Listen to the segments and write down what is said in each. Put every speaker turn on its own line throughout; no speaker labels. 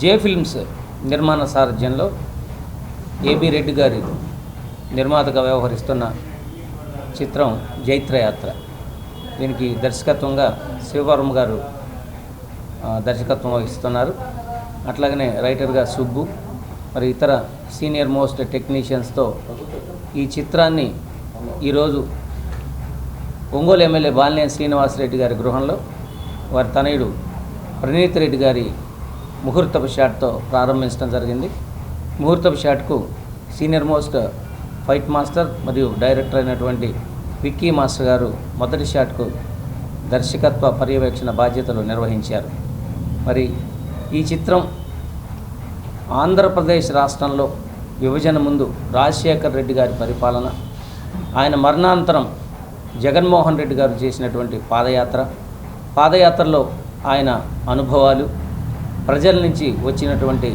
జే films నిర్మాణ సారథ్యంలో AB Reddy గారి నిర్మాతగా వ్యవహరిస్తున్న చిత్రం జైత్రయాత్ర. దీనికి దర్శకత్వంగా శివవర్మ గారు దర్శకత్వం వహిస్తున్నారు. అట్లాగనే రైటర్గా సుబ్బు మరి ఇతర సీనియర్ మోస్ట్ టెక్నీషియన్స్తో ఈ చిత్రాన్ని ఈరోజు ఒంగోలు ఎమ్మెల్యే బాలినేని శ్రీనివాసరెడ్డి గారి గృహంలో వారి తనయుడు ప్రణీత్ రెడ్డి గారి ముహూర్తపు షాట్తో ప్రారంభించడం జరిగింది. ముహూర్తపు షాట్కు సీనియర్ మోస్ట్ ఫైట్ మాస్టర్ మరియు డైరెక్టర్ అయినటువంటి విక్కీ మాస్టర్ గారు మొదటి షాట్కు దర్శకత్వ పర్యవేక్షణ బాధ్యతలు నిర్వహించారు. మరి ఈ చిత్రం ఆంధ్రప్రదేశ్ రాష్ట్రంలో విభజన ముందు రాజశేఖర్ రెడ్డి గారి పరిపాలన ఆయన మరణాంతరం జగన్మోహన్ రెడ్డి గారు చేసినటువంటి పాదయాత్ర పాదయాత్రలో ఆయన అనుభవాలు ప్రజల నుంచి వచ్చినటువంటి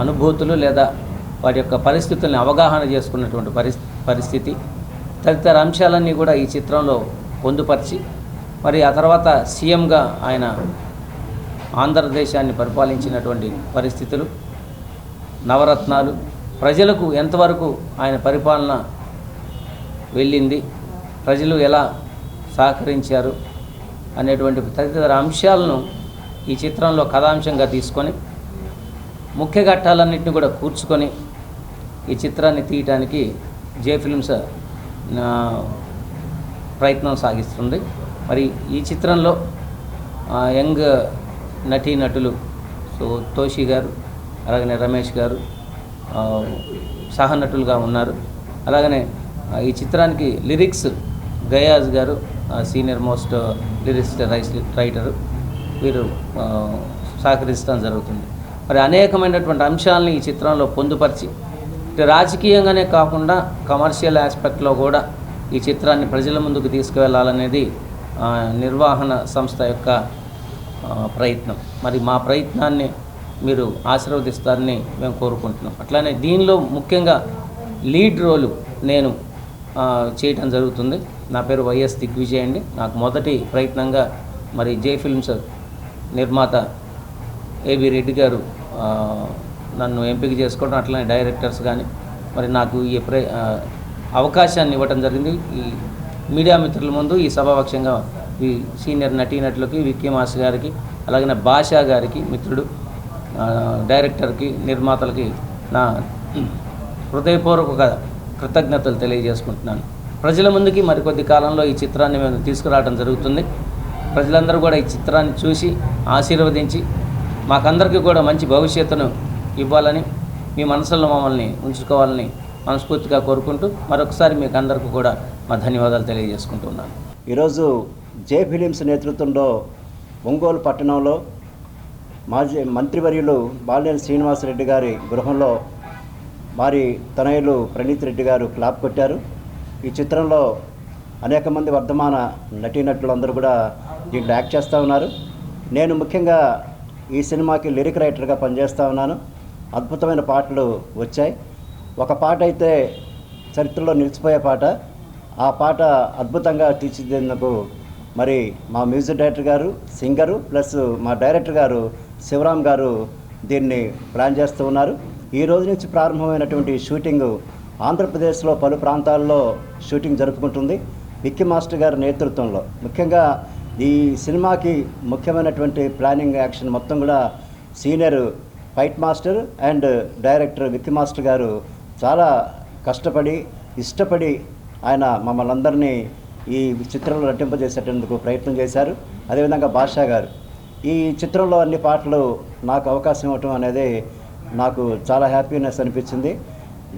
అనుభూతులు లేదా వారి యొక్క పరిస్థితుల్ని అవగాహన చేసుకున్నటువంటి పరిస్థి పరిస్థితి. తదితర అంశాలన్నీ కూడా ఈ చిత్రంలో పొందుపరిచి మరి ఆ తర్వాత సీఎంగా ఆయన ఆంధ్రదేశాన్ని పరిపాలించినటువంటి పరిస్థితులు నవరత్నాలు ప్రజలకు ఎంతవరకు ఆయన పరిపాలన వెళ్ళింది ప్రజలు ఎలా సహకరించారు అనేటువంటి తదితర అంశాలను ఈ చిత్రంలో కథాంశంగా తీసుకొని ముఖ్య ఘట్టాలన్నింటినీ కూడా కూర్చుకొని ఈ చిత్రాన్ని తీయటానికి జే ఫిల్మ్స్ ప్రయత్నం సాగిస్తుంది. మరి ఈ చిత్రంలో యంగ్ యంగ్ నటీనటులు సో తోషి గారు అలాగనే రమేష్ గారు సహనటులుగా ఉన్నారు. అలాగనే ఈ చిత్రానికి లిరిక్స్ గయాజ్ గారు ఆ, సీనియర్ మోస్ట్ లిరిక్స్ రైస్ రైటరు. వీరు సహకరించడం జరుగుతుంది. మరి అనేకమైనటువంటి అంశాలని ఈ చిత్రంలో పొందుపరిచి రాజకీయంగానే కాకుండా కమర్షియల్ ఆస్పెక్ట్లో కూడా ఈ చిత్రాన్ని ప్రజల ముందుకు తీసుకువెళ్ళాలనేది నిర్వహణ సంస్థ యొక్క ప్రయత్నం. మరి మా ప్రయత్నాన్ని మీరు ఆశీర్వదిస్తారని మేము కోరుకుంటున్నాం. అట్లానే దీనిలో ముఖ్యంగా లీడ్ రోలు నేను చేయటం జరుగుతుంది. నా పేరు వైఎస్ దిగ్విజయ్ అండి. నాకు మొదటి ప్రయత్నంగా మరి జే ఫిల్మ్స్ నిర్మాత ఏబి రెడ్డి గారు నన్ను ఎంపిక చేసుకోవడం అట్లనే డైరెక్టర్స్ కానీ మరి నాకు ఈ ప్రే అవకాశాన్ని ఇవ్వడం జరిగింది. ఈ మీడియా మిత్రుల ముందు ఈ సభాపక్షంగా ఈ సీనియర్ నటీనటులకి విక్కీ మాస్ గారికి అలాగే భాషా గారికి మిత్రుడు డైరెక్టర్కి నిర్మాతలకి నా హృదయపూర్వక కృతజ్ఞతలు తెలియజేసుకుంటున్నాను. ప్రజల ముందుకి మరికొద్ది కాలంలో ఈ చిత్రాన్ని మేము తీసుకురావడం జరుగుతుంది. ప్రజలందరూ కూడా ఈ చిత్రాన్ని చూసి ఆశీర్వదించి మాకందరికీ కూడా మంచి భవిష్యత్తును ఇవ్వాలని మీ మనసులో మమ్మల్ని ఉంచుకోవాలని మనస్ఫూర్తిగా కోరుకుంటూ మరొకసారి మీకు అందరికీ కూడా మా ధన్యవాదాలు తెలియజేసుకుంటున్నాను.
ఈరోజు జే ఫిలిమ్స్ నేతృత్వంలో ఒంగోలు పట్టణంలో మాజీ మంత్రివర్యులు బాలినేని శ్రీనివాసరెడ్డి గారి గృహంలో వారి తనయులు ప్రణీత్ రెడ్డి గారు క్లాప్ కొట్టారు. ఈ చిత్రంలో అనేక మంది వర్ధమాన నటీనటులందరూ కూడా దీంట్లో యాక్ట్ చేస్తూ ఉన్నారు. నేను ముఖ్యంగా ఈ సినిమాకి లిరిక్ రైటర్గా పనిచేస్తూ ఉన్నాను. అద్భుతమైన పాటలు వచ్చాయి. ఒక పాట అయితే చరిత్రలో నిలిచిపోయే పాట. ఆ పాట అద్భుతంగా తీర్చిదిద్దేందుకు మరి మా music director garu singer plus మా డైరెక్టర్ గారు శివరామ్ గారు దీన్ని ప్లాన్ చేస్తూ ఉన్నారు. ఈ రోజు నుంచి ప్రారంభమైనటువంటి షూటింగ్ ఆంధ్రప్రదేశ్లో పలు ప్రాంతాల్లో షూటింగ్ జరుపుకుంటుంది. విక్కీ మాస్టర్ గారి నేతృత్వంలో. ముఖ్యంగా ఈ సినిమాకి ముఖ్యమైనటువంటి ప్లానింగ్ యాక్షన్ మొత్తం కూడా senior fight master and director Vicky master గారు చాలా కష్టపడి ఇష్టపడి ఆయన మమ్మల్ని అందరినీ ఈ చిత్రంలో నటింపజేసేటందుకు ప్రయత్నం చేశారు. అదేవిధంగా బాషా గారు. ఈ చిత్రంలో అన్ని పాటలు నాకు అవకాశం ఇవ్వటం అనేది నాకు చాలా హ్యాపీనెస్ అనిపించింది.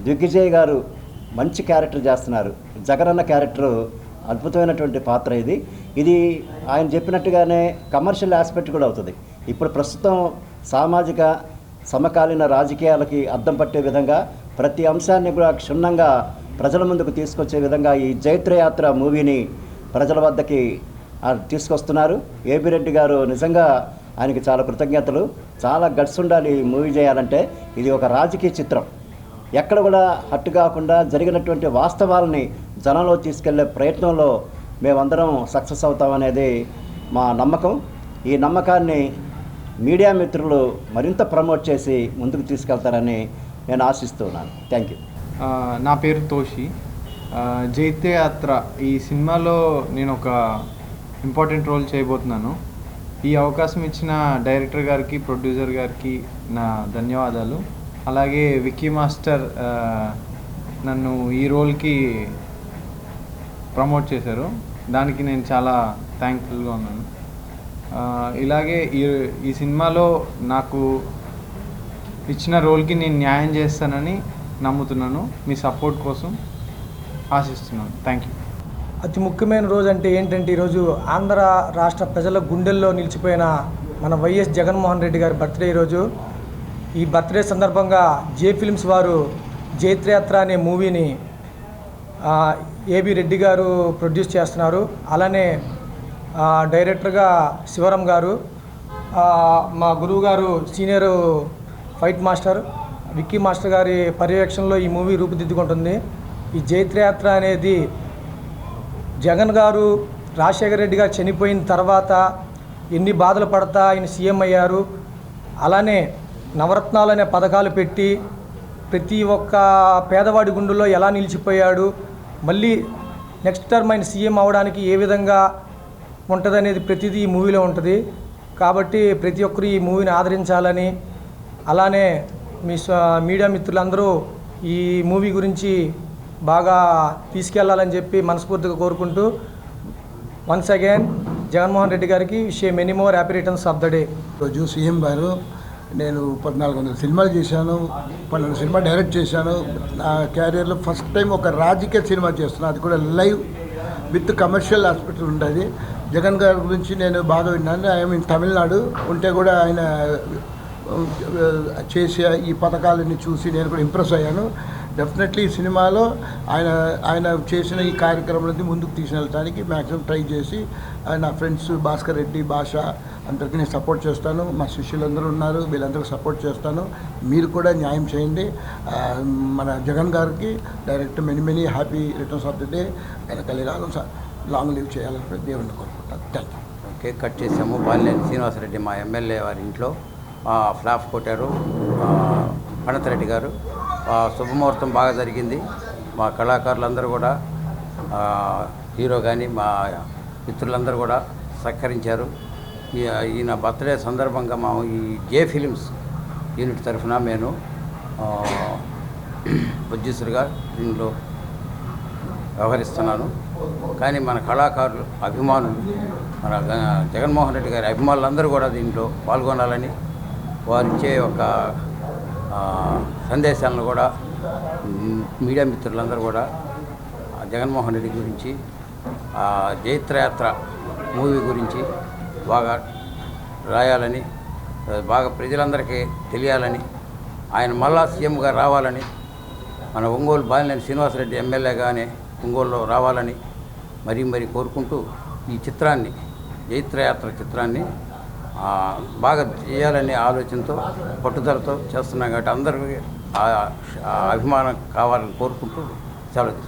దిగ్విజయ్ గారు మంచి క్యారెక్టర్ చేస్తున్నారు. జగనన్న క్యారెక్టర్ అద్భుతమైనటువంటి పాత్ర ఇది. ఇది ఆయన చెప్పినట్టుగానే కమర్షియల్ ఆస్పెక్ట్ కూడా అవుతుంది. ఇప్పుడు ప్రస్తుతం సామాజిక సమకాలీన రాజకీయాలకి అద్దం పట్టే విధంగా ప్రతి అంశాన్ని కూడా క్షుణ్ణంగా ప్రజల ముందుకు తీసుకొచ్చే విధంగా ఈ జైత్రయాత్ర మూవీని ప్రజల వద్దకి తీసుకొస్తున్నారు. ఏబి రెడ్డి గారు నిజంగా ఆయనకి చాలా కృతజ్ఞతలు. చాలా గట్స్ ఉండాలి ఈ మూవీ చేయాలంటే. ఇది ఒక రాజకీయ చిత్రం. ఎక్కడ కూడా హట్టు కాకుండా జరిగినటువంటి వాస్తవాలని జనంలో తీసుకెళ్ళే ప్రయత్నంలో మేమందరం సక్సెస్ అవుతామనేది మా నమ్మకం. ఈ నమ్మకాన్ని మీడియా మిత్రులు మరింత ప్రమోట్ చేసి ముందుకు తీసుకెళ్తారని నేను ఆశిస్తున్నాను. Thank you.
నా పేరు తోషి. జైత్యయాత్ర ఈ సినిమాలో నేను ఒక ఇంపార్టెంట్ రోల్ చేయబోతున్నాను. ఈ అవకాశం ఇచ్చిన డైరెక్టర్ గారికి ప్రొడ్యూసర్ గారికి నా ధన్యవాదాలు. అలాగే విక్కీ మాస్టర్ నన్ను ఈ రోల్కి ప్రమోట్ చేశారు. దానికి నేను చాలా థ్యాంక్ఫుల్గా ఉన్నాను. ఇలాగే ఈ ఈ సినిమాలో నాకు ఇచ్చిన రోల్కి నేను న్యాయం చేస్తానని నమ్ముతున్నాను. మీ సపోర్ట్ కోసం ఆశిస్తున్నాను. థ్యాంక్ యూ
అతి ముఖ్యమైన రోజు అంటే ఏంటంటే ఈరోజు ఆంధ్ర రాష్ట్ర ప్రజల గుండెల్లో నిలిచిపోయిన మన వైఎస్ జగన్మోహన్ రెడ్డి గారి బర్త్డే ఈరోజు. ఈ బర్త్డే సందర్భంగా జే ఫిల్మ్స్ వారు జైత్రయాత్ర అనే మూవీని ఏబి రెడ్డి గారు ప్రొడ్యూస్ చేస్తున్నారు. అలానే డైరెక్టర్గా శివరం గారు మా గురువు గారు senior fight master Vicky master గారి పర్యవేక్షణలో ఈ మూవీ రూపుదిద్దుకుంటుంది. ఈ జైత్రయాత్ర అనేది జగన్ గారు రాజశేఖర రెడ్డి గారు చనిపోయిన తర్వాత ఎన్ని బాధలు పడతా ఆయన సీఎం అయ్యారు. అలానే నవరత్నాలు అనే పథకాలు పెట్టి ప్రతి ఒక్క పేదవాడి గుండెల్లో ఎలా నిలిచిపోయాడు మళ్ళీ నెక్స్ట్ టర్మ్ ఆయన సీఎం అవడానికి ఏ విధంగా ఉంటుందనేది ప్రతిదీ ఈ మూవీలో ఉంటుంది. కాబట్టి ప్రతి ఒక్కరు ఈ మూవీని ఆదరించాలని అలానే మీ మీడియా మిత్రులందరూ ఈ మూవీ గురించి బాగా తీసుకెళ్ళాలని చెప్పి మనస్ఫూర్తిగా కోరుకుంటూ వన్స్ అగైన్ జగన్మోహన్ రెడ్డి గారికి షే many more happy returns of the day.
రోజు సీఎం గారు నేను పద్నాలుగు వందల సినిమాలు చేశాను పన్నెండు సినిమా డైరెక్ట్ చేశాను. నా క్యారియర్లో ఫస్ట్ టైం ఒక రాజకీయ సినిమా చేస్తున్నాను అది కూడా లైవ్ విత్ కమర్షియల్ హాస్పిటల్ ఉంటుంది జగన్ గారి గురించి నేను బాగా విన్నాను. ఐ మీన్ తమిళనాడు ఉంటే కూడా ఆయన చేసే ఈ పథకాలన్నీ చూసి నేను కూడా ఇంప్రెస్ అయ్యాను. డెఫినెట్లీ ఈ సినిమాలో ఆయన ఆయన చేసిన ఈ కార్యక్రమాన్ని ముందుకు తీసుకెళ్ళడానికి మ్యాక్సిమం ట్రై చేసి నా ఫ్రెండ్స్ భాస్కర్ రెడ్డి భాష అందరికీ నేను సపోర్ట్ చేస్తాను. మా శిష్యులందరూ ఉన్నారు వీళ్ళందరికీ సపోర్ట్ చేస్తాను. మీరు కూడా న్యాయం చేయండి. మన జగన్ గారికి direct many many happy returns of the day. ఆయన కలిగాలం లాంగ్ లీవ్ చేయాలని దేవుడిని కోరుకుంటాను. థ్యాంక్ యూ
కేక్ కట్ చేసాము. బాలినేని శ్రీనివాసరెడ్డి మా ఎమ్మెల్యే వారి ఇంట్లో ఫ్లాఫ్ ఫ్లాప్ కొట్టారు. ఆ, గారు. శుభముహూర్తం బాగా జరిగింది. మా కళాకారులందరూ కూడా హీరో కానీ మా మిత్రులందరూ కూడా సహకరించారు. ఈయన బర్త్డే సందర్భంగా మా ఈ జే ఫిలిమ్స్ యూనిట్ తరఫున నేను ప్రొడ్యూసర్గా దీనిలో వ్యవహరిస్తున్నాను. కానీ మన కళాకారులు అభిమానులు మన జగన్మోహన్ రెడ్డి గారి అభిమానులందరూ కూడా దీంట్లో పాల్గొనాలని వారిచ్చే ఒక సందేశాలను కూడా మీడియా మిత్రులందరూ కూడా జగన్మోహన్ రెడ్డి గురించి ఆ జైత్రయాత్ర మూవీ గురించి బాగా రాయాలని బాగా ప్రజలందరికీ తెలియాలని ఆయన మళ్ళా సీఎంగా రావాలని మన ఒంగోలు బాలినేని శ్రీనివాసరెడ్డి ఎమ్మెల్యేగానే ఒంగోలులో రావాలని మరీ మరీ కోరుకుంటూ ఈ చిత్రాన్ని జైత్రయాత్ర చిత్రాన్ని బాగా చేయాలనే ఆలోచనతో పట్టుదలతో చేస్తున్నాం కాబట్టి అందరికీ అభిమానం కావాలని కోరుకుంటూ సెలవు